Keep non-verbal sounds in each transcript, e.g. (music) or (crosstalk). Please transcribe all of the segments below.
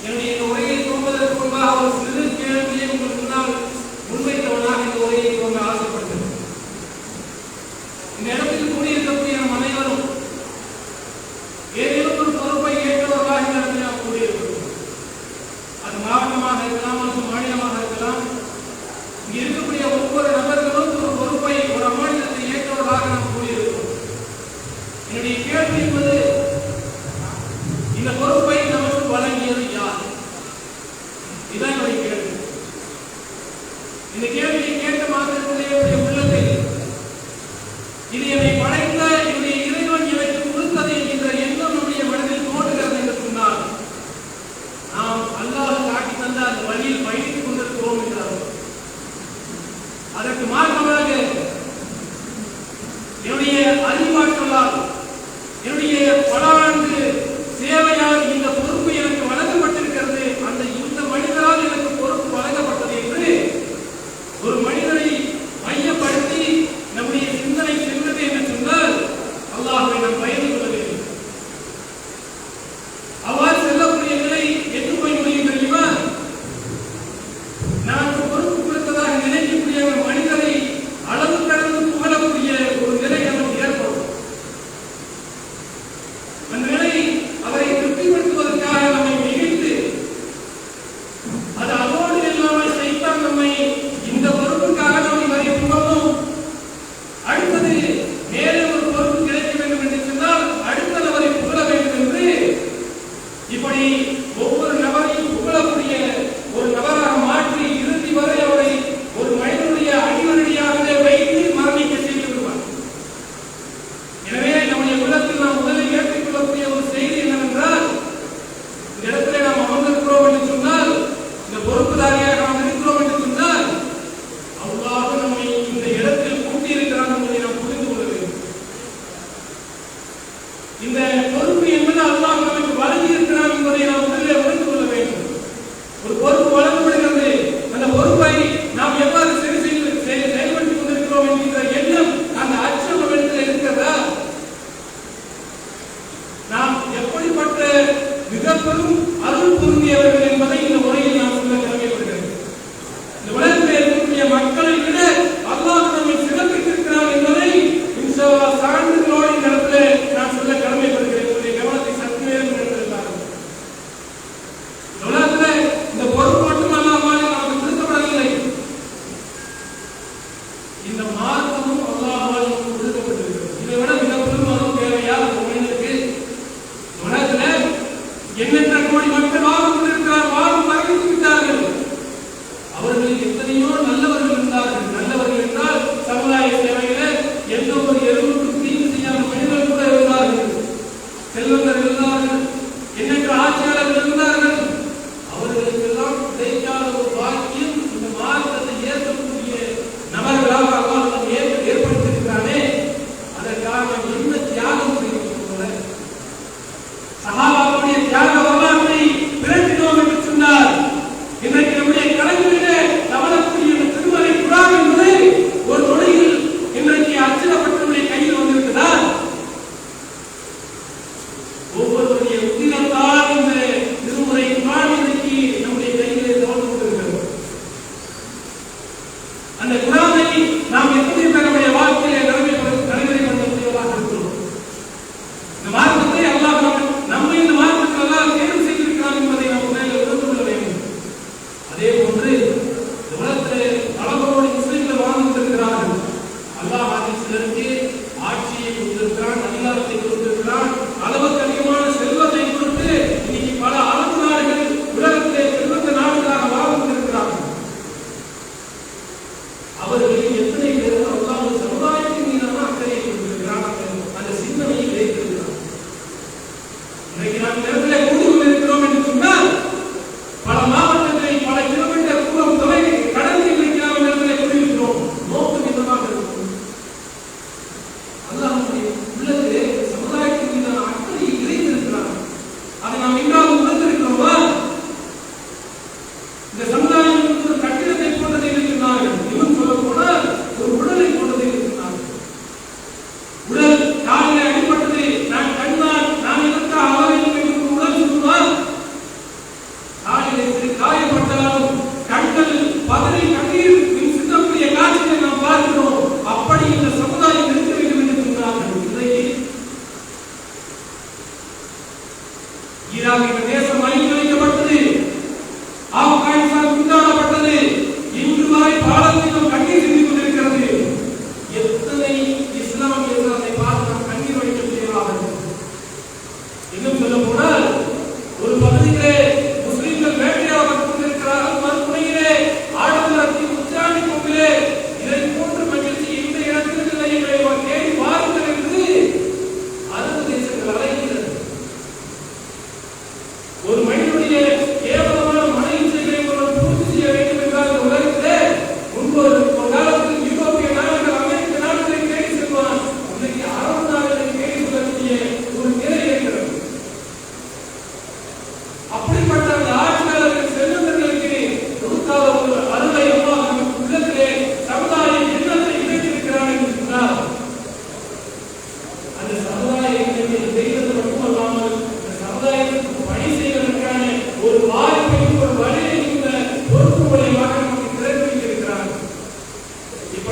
என்னுடைய இந்த உரையை தூங்குவதற்கு முன்பாக ஒரு சிறு கேள்வியை உங்களுக்கு முன்னால் முன்வைத்தவனாக இந்த உரையை தூங்க go into the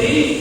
Deus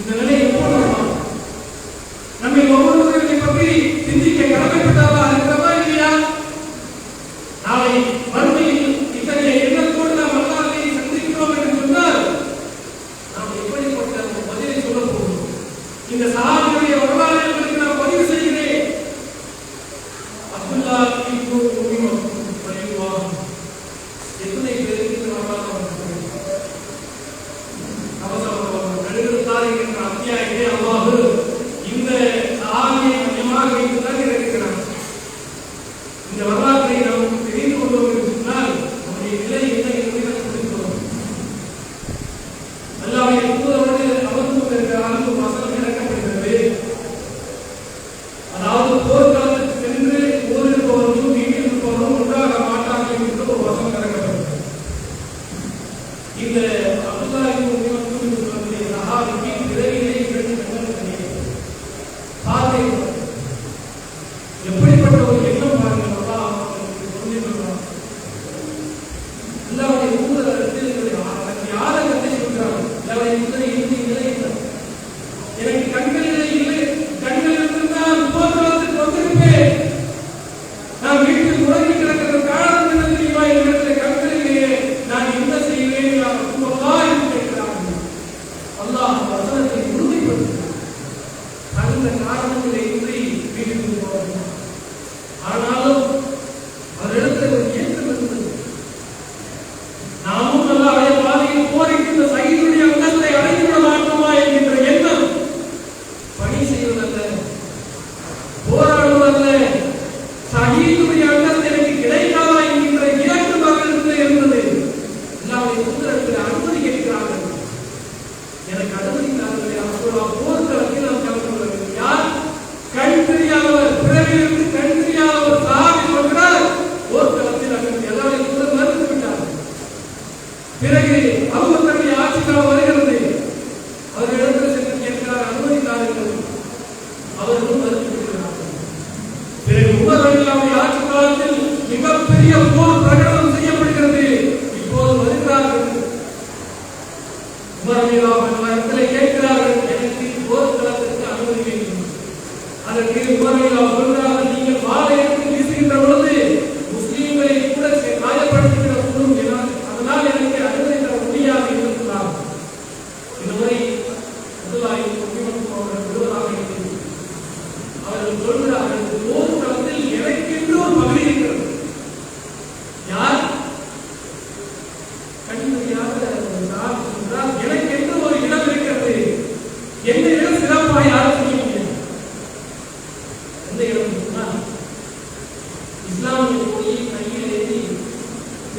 இந்த (laughs)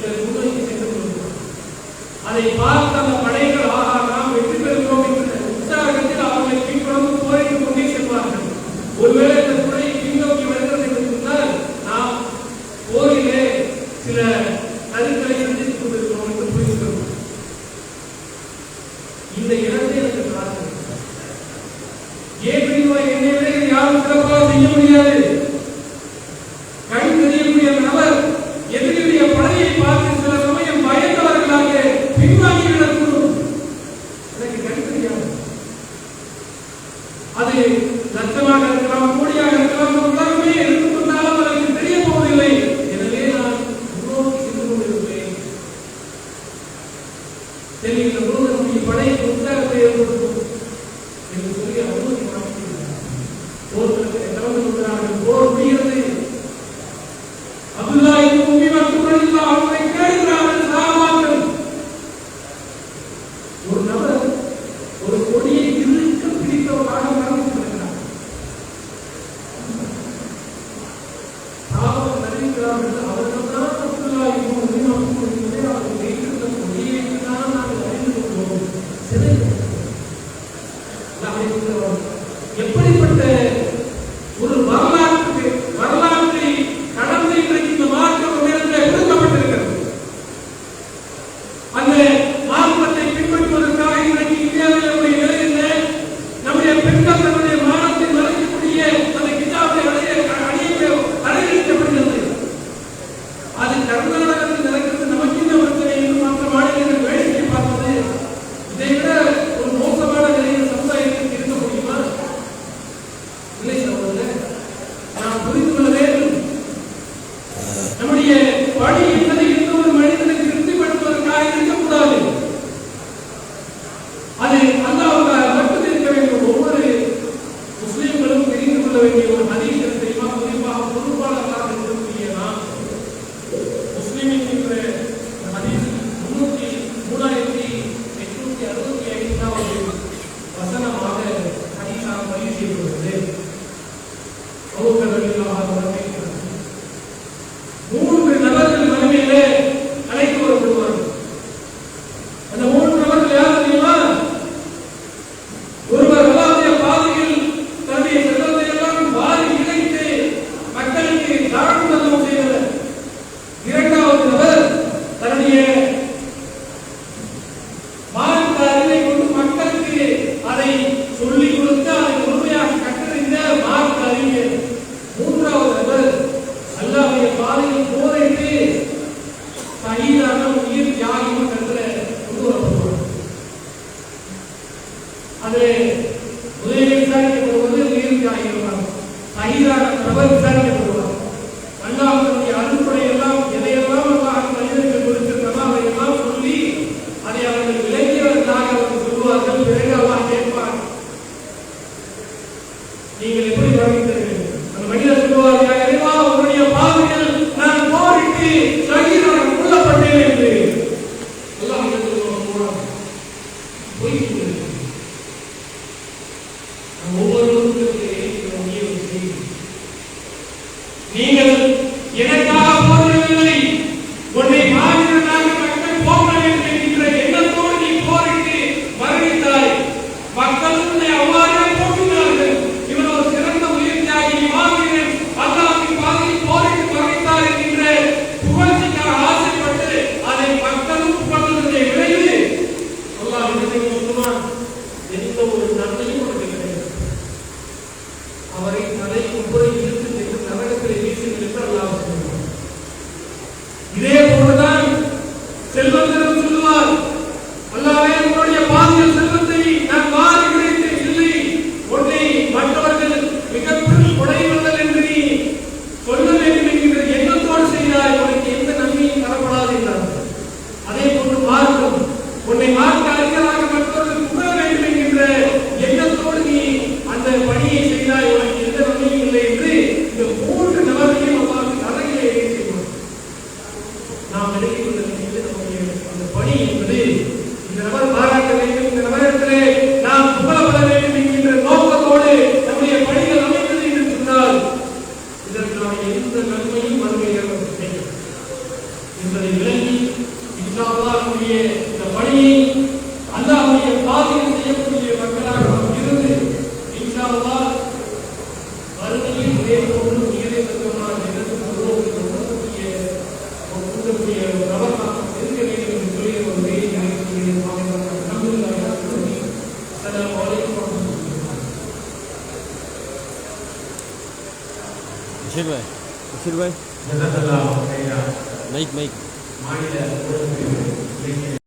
சிலர் முன்னோக்கி சென்று கொண்டிருக்கிறார் அதை பார்த்த அந்த படைகள் தெரிகின்ற முருகனுடைய படை புத்தகத்தை ஏற்படுத்தும். робив землю. அந்த